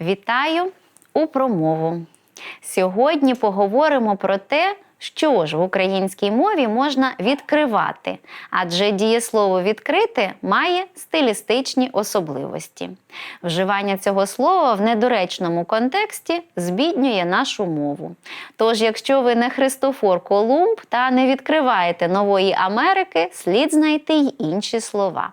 Вітаю у промову. Сьогодні поговоримо про те, що ж в українській мові можна відкривати, адже дієслово відкрити має стилістичні особливості. Вживання цього слова в недоречному контексті збіднює нашу мову. Тож, якщо ви не Христофор Колумб та не відкриваєте нової Америки, слід знайти й інші слова.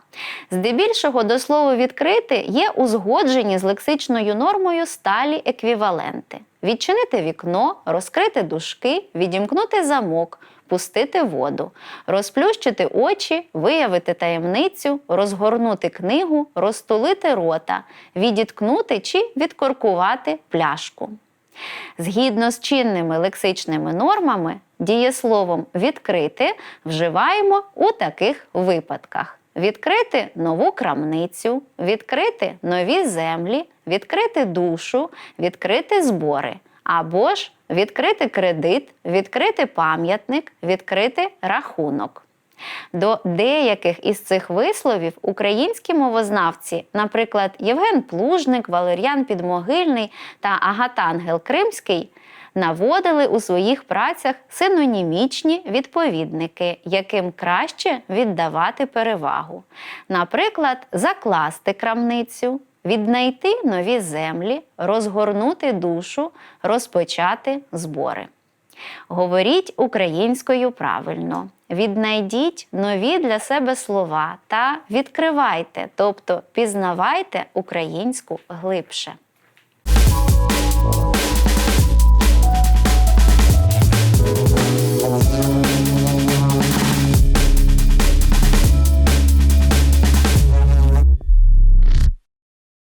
Здебільшого до слова відкрити є узгоджені з лексичною нормою сталі еквіваленти. Відчинити вікно, розкрити дужки, відімкнути замок, пустити воду, розплющити очі, виявити таємницю, розгорнути книгу, розтулити рота, відіткнути чи відкоркувати пляшку. Згідно з чинними лексичними нормами, дієсловом відкрити вживаємо у таких випадках: відкрити нову крамницю, відкрити нові землі, відкрити душу, відкрити збори, або ж відкрити кредит, відкрити пам'ятник, відкрити рахунок. До деяких із цих висловів українські мовознавці, наприклад, Євген Плужник, Валер'ян Підмогильний та Агатангел Кримський, наводили у своїх працях синонімічні відповідники, яким краще віддавати перевагу. Наприклад, закласти крамницю, віднайти нові землі, розгорнути душу, розпочати збори. Говоріть українською правильно. Віднайдіть нові для себе слова та відкривайте, тобто пізнавайте українську глибше.